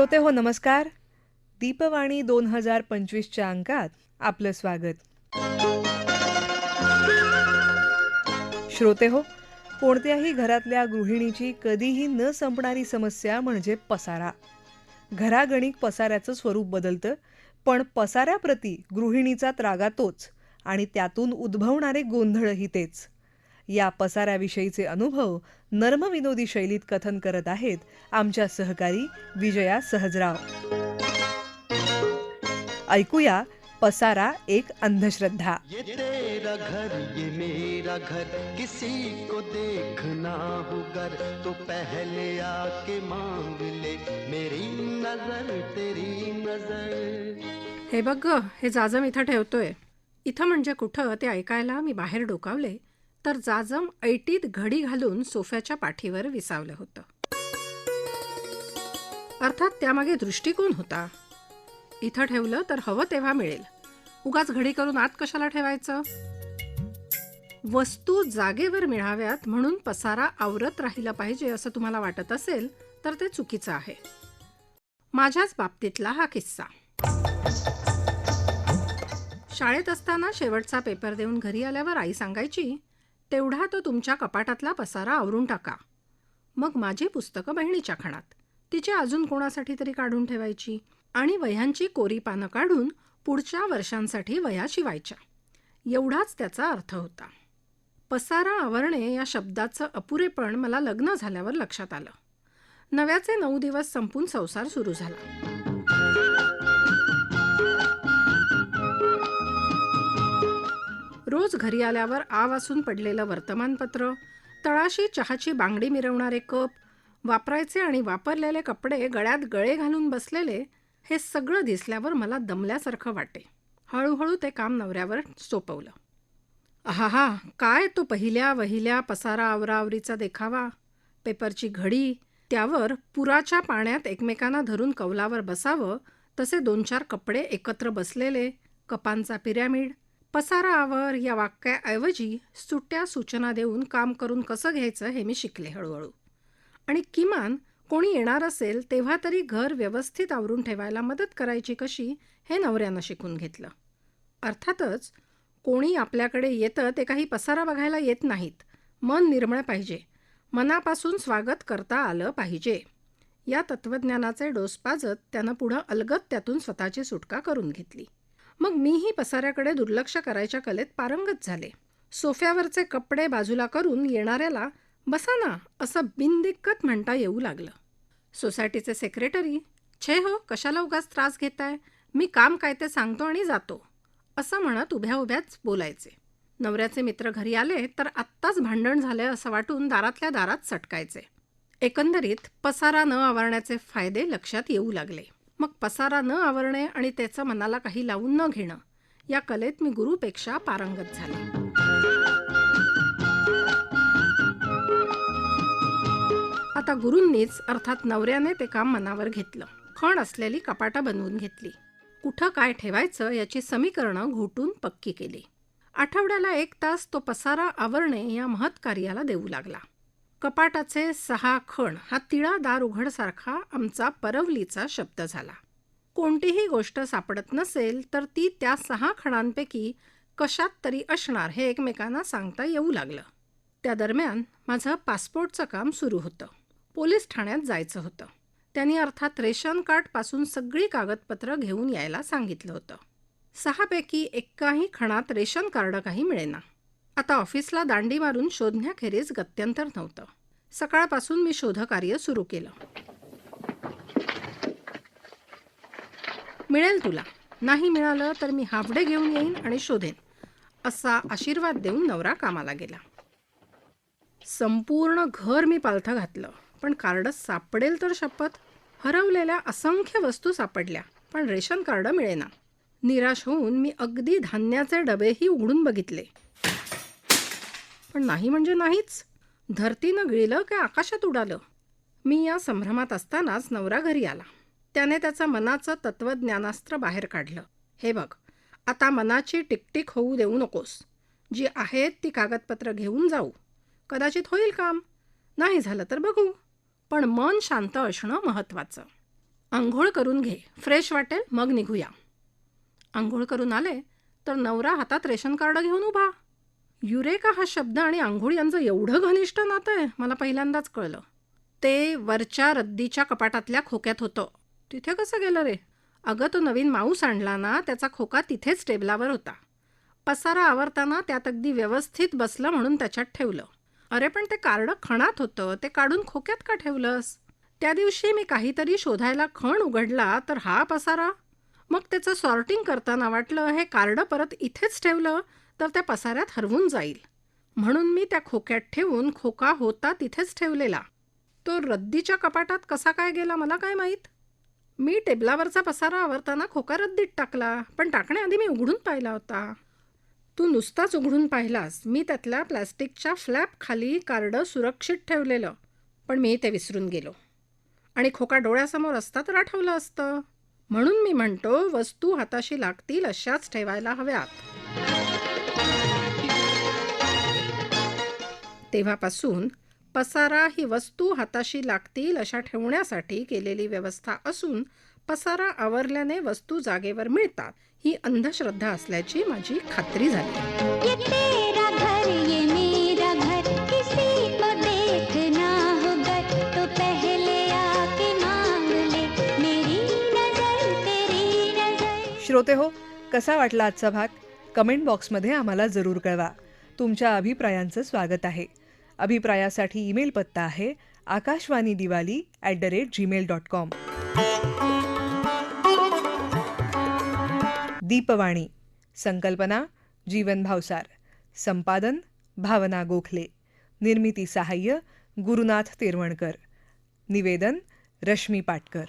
श्रोते हो नमस्कार. दीपवाणी दोन हजार पंचवीसच्या अंकात आपलं स्वागत. श्रोते हो कोणत्याही घरातल्या गृहिणीची कधीही न संपणारी समस्या म्हणजे पसारा. घरागणिक पसाऱ्याचं स्वरूप बदलतं पण पसाऱ्याप्रती गृहिणीचा त्रागा तोच आणि त्यातून उद्भवणारे गोंधळही तेच. या पसाऱ्याविषयीचे अनुभव नर्मविनोदी शैलीत कथन करत आहेत आमच्या सहकारी विजया सहजराव. ऐकूया पसारा एक अंधश्रद्धा. ये तेरा घर ये मेरा घर किसी को देखना हो घर तो पहले आके मांग ले मेरी नजर तेरी नजर। हे बघ ग हे जाजम इथं ठेवतोय. इथं म्हणजे कुठं ते ऐकायला मी बाहेर डोकावले. तर जाजम ऐटीत घडी घालून सोफ्याच्या पाठीवर विसावलं होतं. अर्थात त्यामागे दृष्टिकोन होता. इथं ठेवलं तर हवं तेव्हा मिळेल. उगाच घडी करून आत कशाला ठेवायचं? वस्तू जागेवर मिळाव्यात म्हणून पसारा आवरत राहिला पाहिजे असं तुम्हाला वाटत असेल तर ते चुकीचं आहे. माझ्याच बाबतीतला हा किस्सा. शाळेत असताना शेवटचा पेपर देऊन घरी आल्यावर आई सांगायची तेवढा तो तुमच्या कपाटातला पसारा आवरून टाका. मग माझी पुस्तकं बहिणीच्या खणात. तिची अजून कोणासाठी तरी काढून ठेवायची. आणि वह्यांची कोरी पानं काढून पुढच्या वर्षांसाठी वह्या शिवायच्या. एवढाच त्याचा अर्थ होता. पसारा आवरणे या शब्दाचं अपुरेपण मला लग्न झाल्यावर लक्षात आलं. नव्याचे नऊ दिवस संपून संसार सुरू झाला. रोज घरी आल्यावर आ वासून पडलेलं वर्तमानपत्र तळाशी चहाची बांगडी मिरवणारे कप वापरायचे आणि वापरलेले कपडे गळ्यात गळे घालून बसलेले हे सगळं दिसल्यावर मला दमल्यासारखं वाटे. हळूहळू ते काम नवऱ्यावर सोपवलं. आहा काय तो पहिल्या वहिल्या पसारा आवराआवरीचा देखावा? पेपरची घडी त्यावर पुराच्या पाण्यात एकमेकांना धरून कौलावर बसावं तसे दोन चार कपडे एकत्र बसलेले कपांचा पिरॅमिड पसारा आवर या वाक्याऐवजी सुट्या सूचना देऊन काम करून कसं घ्यायचं हे मी शिकले हळूहळू. आणि किमान कोणी येणार असेल तेव्हा तरी घर व्यवस्थित आवरून ठेवायला मदत करायची कशी हे नवऱ्यानं शिकून घेतलं. अर्थातच कोणी आपल्याकडे येतं ते काही पसारा बघायला येत नाहीत. मन निर्मळ पाहिजे. मनापासून स्वागत करता आलं पाहिजे. या तत्त्वज्ञानाचे डोस पाजत त्यानं पुढं अलगत त्यातून स्वतःची सुटका करून घेतली. मग मीही पसाऱ्याकडे दुर्लक्ष करायच्या कलेत पारंगत झाले. सोफ्यावरचे कपडे बाजूला करून येणाऱ्याला बसा ना असं बिनदिक्कत म्हणता येऊ लागलं. सोसायटीचे सेक्रेटरी छे हो कशाला उगाच त्रास घेताय? मी काम काय ते सांगतो आणि जातो. असं म्हणत उभ्या उभ्याच बोलायचे. नवऱ्याचे मित्र घरी आले तर आत्ताच भांडण झाले असं वाटून दारातल्या दारात सटकायचे. एकंदरीत पसारा न आवरण्याचे फायदे लक्षात येऊ लागले. मग पसारा न आवरणे आणि त्याचं मनाला काही लावून न घेणं या कलेत मी गुरुपेक्षा पारंगत झाले. आता गुरूंनीच अर्थात नवऱ्याने ते काम मनावर घेतलं. खण असलेली कपाटा बनवून घेतली. कुठं काय ठेवायचं याची समीकरणं घोटून पक्की केली. आठवड्याला एक तास तो पसारा आवरणे या महत्कार्याला देऊ लागला. कपाटाचे सहा खण हा तिळा दार उघडसारखा आमचा परवलीचा शब्द झाला. कोणतीही गोष्ट सापडत नसेल तर ती त्या सहा खणांपैकी कशात तरी असणार हे एकमेकांना सांगता येऊ लागलं. त्या दरम्यान माझं पासपोर्टचं काम सुरू होतं. पोलीस ठाण्यात जायचं होतं. त्यांनी अर्थात रेशन कार्डपासून सगळी कागदपत्रं घेऊन यायला सांगितलं होतं. सहापैकी एकाही खणात रेशन कार्ड काही मिळेना. आता ऑफिसला दांडी मारून शोधण्याखेरीज गत्यंतर नव्हतं. सकाळपासून मी शोधकार्य सुरू केलं. मिळेल तुला. नाही मिळालं तर मी हाफडे घेऊन येईन आणि शोधेन. असा आशीर्वाद देऊन नवरा कामाला गेला. संपूर्ण घर मी पालथं घातलं. पण कार्ड सापडेल तर शपथ. हरवलेल्या असंख्य वस्तू सापडल्या पण रेशन कार्ड मिळेना. निराश होऊन मी अगदी धान्याचे डबेही उघडून बघितले. पण नाही म्हणजे नाहीच. धरतीनं गिळलं की आकाशात उडालं? मी या संभ्रमात असतानाच नवरा घरी आला. त्याने त्याचं मनाचं तत्त्वज्ञानास्त्र बाहेर काढलं. हे बघ आता मनाची टिकटिक होऊ देऊ नकोस. जी आहेत ती कागदपत्र घेऊन जाऊ. कदाचित होईल काम. नाही झालं तर बघू. पण मन शांत असणं महत्त्वाचं. आंघोळ करून घे. फ्रेश वाटेल मग निघूया. आंघोळ करून आले तर नवरा हातात रेशन कार्ड घेऊन उभा. युरेका हा शब्द आणि आंघोळ यांचं एवढं घनिष्ठ नातं आहे मला पहिल्यांदाच कळलं. ते वरच्या रद्दीच्या कपाटातल्या खोक्यात होतं. तिथे कसं गेलं रे? अगं तो नवीन माऊस आणला ना त्याचा खोका तिथेच टेबलावर होता. पसारा आवरताना त्यात अगदी व्यवस्थित बसलं म्हणून त्याच्यात ठेवलं. अरे पण ते कार्ड खणात होतं ते काढून खोक्यात का ठेवलंस? त्या दिवशी मी काहीतरी शोधायला खण उघडला तर हा पसारा? मग त्याचं सॉर्टिंग करताना वाटलं हे कार्ड परत इथेच ठेवलं? तर त्या पसाऱ्यात हरवून जाईल. म्हणून मी त्या खोक्यात ठेवून खोका होता तिथेच ठेवलेला. तो रद्दीच्या कपाटात कसा काय गेला मला काय माहीत? मी टेबलावरचा पसारा आवरताना खोका रद्दीत टाकला पण टाकण्याआधी मी उघडून पाहिला होता. तू नुसताच उघडून पाहिलास. मी त्यातल्या प्लॅस्टिकच्या फ्लॅप खाली कार्ड सुरक्षित ठेवलेलं पण मी ते विसरून गेलो. आणि खोका डोळ्यासमोर असता तर आठवलं असतं. म्हणून मी म्हणतो वस्तू हाताशी लागतील अशाच ठेवायला हव्यात. तेव्हापासून पसारा ही वस्तू हाताशी लागतील अशा ठेवण्यासाठी केलेली व्यवस्था असून पसारा आवरल्याने वस्तू जागेवर मिळतात. ही अंधश्रद्धा असल्याची माझी खात्री झाली. ये तेरा घर ये मेरा घर किसी को देखना हो घर तो पहले आके मांग ले। मेरी नजर तेरी नजर। श्रोते हो कसा वाटला आजचा भाग? कमेंट बॉक्समध्ये आम्हाला जरूर कळवा. तुमच्या अभिप्रायांचं स्वागत आहे. अभिप्रायासाठी ईमेल पत्ता आहे Akashvani Diwali at the rate gmail dot com Deepvani, संकल्पना, जीवन भावसार, संपादन, भावना गोखले, निर्मिती सहाय्य, गुरुनाथ तेरवणकर, निवेदन, रश्मी पाटकर.